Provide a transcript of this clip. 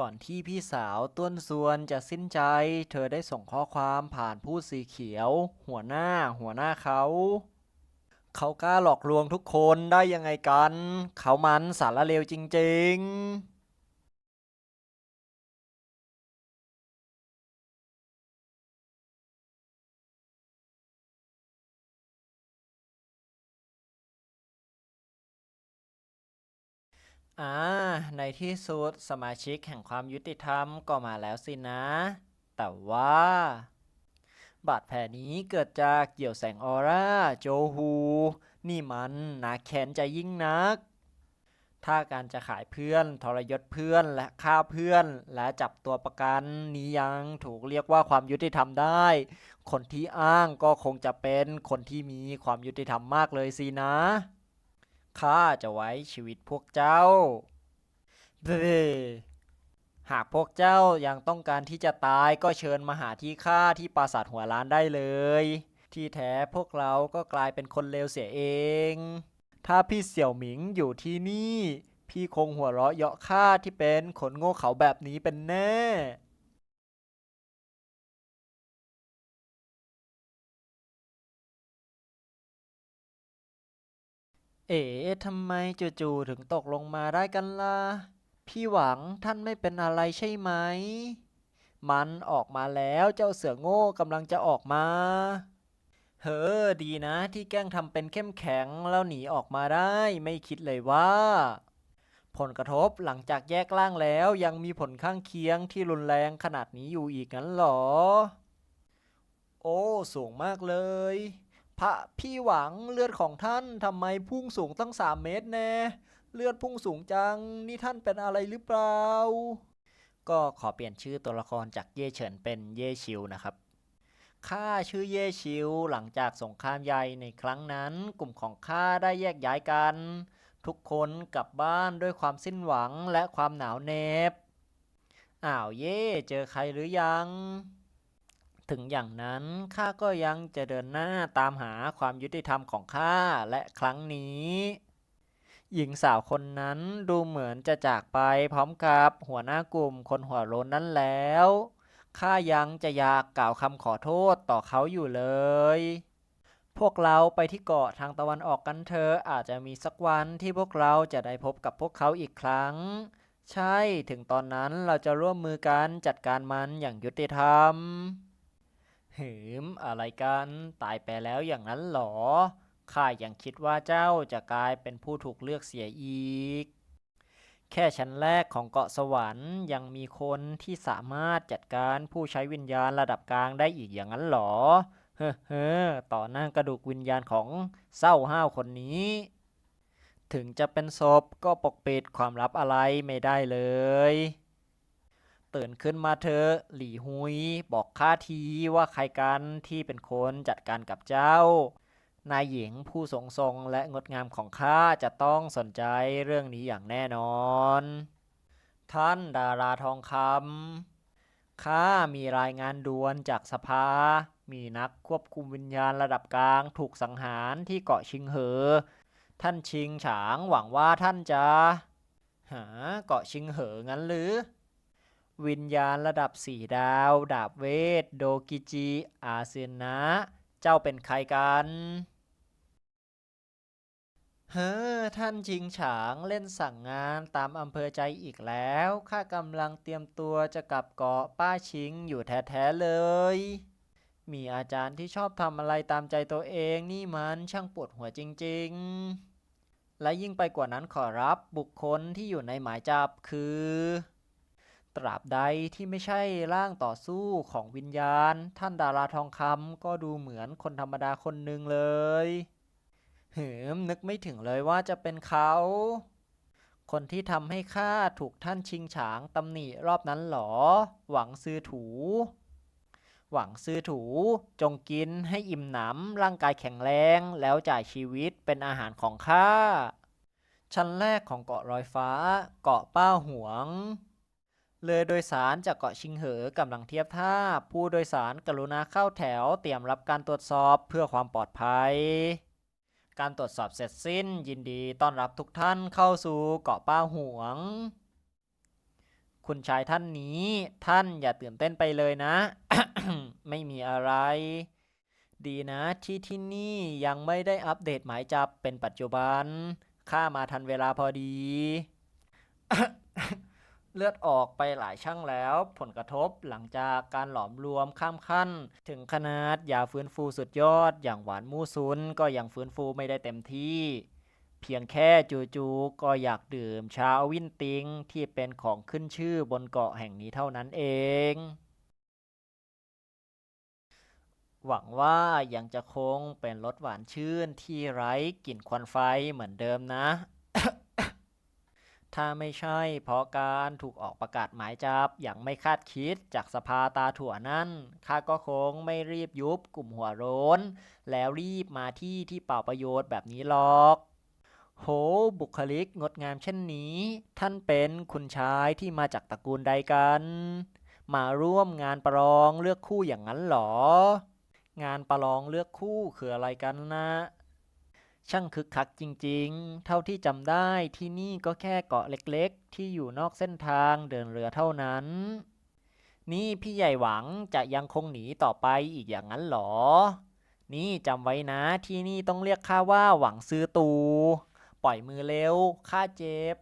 ก่อนที่พี่สาวต้นส่วนจะสิ้นใจ เธอได้ส่งข้อความผ่านผู้สีเขียว หัวหน้า หัวหน้าเขา เขากล้าหลอกลวงทุกคนได้ยังไงกัน เขามันสารเลวจริง ๆ อ่า ในที่สุดสมาชิกแห่งความยุติธรรมก็มาแล้วสินะ แต่ว่า บาดแผลนี้เกิดจากเกี่ยวแสงออร่า โจฮู นี่มันนาแค้นใจยิ่งนัก ถ้าการจะขายเพื่อน ทรยศเพื่อนและฆ่าเพื่อน และจับตัวประกัน นี้ยังถูกเรียกว่าความยุติธรรมได้ คนที่อ้างก็คงจะเป็นคนที่มีความยุติธรรมมากเลยสินะ ข้าจะไว้ชีวิตพวกเจ้าเบหากพวกเจ้ายังต้องการที่จะตายก็เชิญมาหาที่ข้าที่ปราสาทหัวล้านได้เลย ที่แท้พวกเราก็กลายเป็นคนเลวเสียเอง ถ้าพี่เสี่ยวหมิงอยู่ที่นี่ พี่คงหัวเราะเยาะข้าที่เป็นคนโง่เขาแบบนี้เป็นแน่ เอ๋ทำไมจู่ๆถึงตกลงมาได้กันล่ะ พี่หวังท่านไม่เป็นอะไรใช่ไหม มันออกมาแล้วเจ้าเสือโง่กำลังจะออกมา เฮ้อดีนะที่แกล้งทำเป็นเข้มแข็งแล้วหนีออกมาได้ไม่คิดเลยว่า ผลกระทบหลังจากแยกล่างแล้วยังมีผลข้างเคียงที่รุนแรงขนาดนี้อยู่อีกงั้นเหรอ โอ้ สูงมากเลย พระพี่หวังเลือดของท่านทำไมพุ่งสูงตั้งสามเมตรแน่เลือดพุ่งสูงจัง นี่ท่านเป็นอะไรหรือเปล่า ก็ขอเปลี่ยนชื่อตัวละครจากเย่เฉินเป็นเย่ชิวนะครับข้าชื่อเย่ชิวหลังจากสงครามใหญ่ในครั้งนั้น กลุ่มของข้าได้แยกย้ายกัน ทุกคนกลับบ้านด้วยความสิ้นหวังและความหนาวเหน็บอ้าวเย่เจอใครหรือยัง ถึงอย่างนั้นข้าก็ยังจะเดินหน้าตามหาความยุติธรรมของข้าและครั้งนี้ หญิงสาวคนนั้นดูเหมือนจะจากไปพร้อมกับหัวหน้ากลุ่มคนหัวโลนนั้นแล้วข้ายังจะอยากกล่าวคำขอโทษต่อเขาอยู่เลย พวกเราไปที่เกาะทางตะวันออกกันเถอะอาจจะมีสักวันที่พวกเราจะได้พบกับพวกเขาอีกครั้ง ใช่ ถึงตอนนั้นเราจะร่วมมือกันจัดการมันอย่างยุติธรรม หืมอะไรกัน ตายไปแล้วอย่างนั้นหรอ ข้ายังคิดว่าเจ้าจะกลายเป็นผู้ถูกเลือกเสียอีก แค่ชั้นแรกของเกาะสวรรค์ยังมีคนที่สามารถจัดการผู้ใช้วิญญาณระดับกลางได้อีกอย่างนั้นหรอ เฮ้อเฮ้ต่อหน้ากระดูกวิญญาณของเศร้าห้าวคนนี้ ถึงจะเป็นศพก็ปกปิดความลับอะไรไม่ได้เลย ตื่นขึ้นมาเถอหลี่หุย บอกข้าทีว่าใครกันที่เป็นคนจัดการกับเจ้า นายหญิงผู้สงทรงและงดงามของข้าจะต้องสนใจเรื่องนี้อย่างแน่นอน ท่านดาราทองคำข้ามีรายงานด่วนจากสภา มีนักควบคุมวิญญาณระดับกลางถูกสังหารที่เกาะชิงเหอ ท่านชิงฉางหวังว่าท่านจะ หาเกาะชิงเหองั้นหรือ วิญญาณระดับสี่ดาว ดาบเวท โดกิจิ อาเซนะเจ้าเป็นใครกัน เฮ้อ ท่านชิงฉางเล่นสั่งงานตามอำเภอใจอีกแล้ว ข้ากำลังเตรียมตัวจะกลับเกาะป้าชิงอยู่แท้ ๆ เลย มีอาจารย์ที่ชอบทำอะไรตามใจตัวเองนี่มันช่างปวดหัวจริง ๆ และยิ่งไปกว่านั้นขอรับบุคคลที่อยู่ในหมายจับคือ ตราบใดที่ไม่ใช่ร่างต่อสู้ของวิญญาณ ท่านดาราทองคำก็ดูเหมือนคนธรรมดาคนหนึ่งเลยเหิมนึกไม่ถึงเลยว่าจะเป็นเขา คนที่ทำให้ข้าถูกท่านชิงฉางตำหนิรอบนั้นหรอ หวังซื้อถู หวังซื้อถู จงกินให้อิ่มหนำร่างกายแข็งแรงแล้วจ่ายชีวิตเป็นอาหารของข้าชั้นแรกของเกาะลอยฟ้า เกาะป้าหวง เรือโดยสารจากเกาะชิงเหอกำลังเทียบท่า ผู้โดยสารกรุณาเข้าแถวเตรียมรับการตรวจสอบเพื่อความปลอดภัย การตรวจสอบเสร็จสิ้น ยินดีต้อนรับทุกท่านเข้าสู่เกาะป้าหวง คุณชายท่านนี้ท่านอย่าตื่นเต้นไปเลยนะ ไม่มีอะไร ดีนะที่ที่นี่ยังไม่ได้อัปเดตหมายจับเป็นปัจจุบันข้ามาทันเวลาพอดี เลือดออกไปหลายช่างแล้ว ผลกระทบหลังจากการหลอมรวมข้ามขั้น ถึงขนาดยาฟื้นฟูสุดยอดอย่างหวานมูซุนก็ยังฟื้นฟูไม่ได้เต็มที่ เพียงแค่จู่ๆก็อยากดื่มชาวินติงที่เป็นของขึ้นชื่อบนเกาะแห่งนี้เท่านั้นเอง หวังว่ายังจะคงเป็นรสหวานชื่นที่ไร้กลิ่นควันไฟเหมือนเดิมนะ ถ้าไม่ใช่เพราะการถูกออกประกาศหมายจับอย่างไม่คาดคิดจากสภาตาถั่วนั่นข้าก็คงไม่รีบยุบกลุ่มหัวโรนแล้วรีบมาที่ที่เป่าประโยชน์แบบนี้หรอก โห บุคลิกงดงามเช่นนี้ ท่านเป็นคุณชายที่มาจากตระกูลใดกัน มาร่วมงานประลองเลือกคู่อย่างนั้นหรอ งานประลองเลือกคู่คืออะไรกันนะ ช่างคึกคักจริงๆ เท่าที่จำได้ที่นี่ก็แค่เกาะเล็กๆ ที่อยู่นอกเส้นทางเดินเรือเท่านั้น นี่พี่ใหญ่หวังจะยังคงหนีต่อไปอีกอย่างนั้นหรอ นี่จำไว้นะที่นี่ต้องเรียกข้าว่าหวังซื้อตู ปล่อยมือเร็วข้าเจ็บ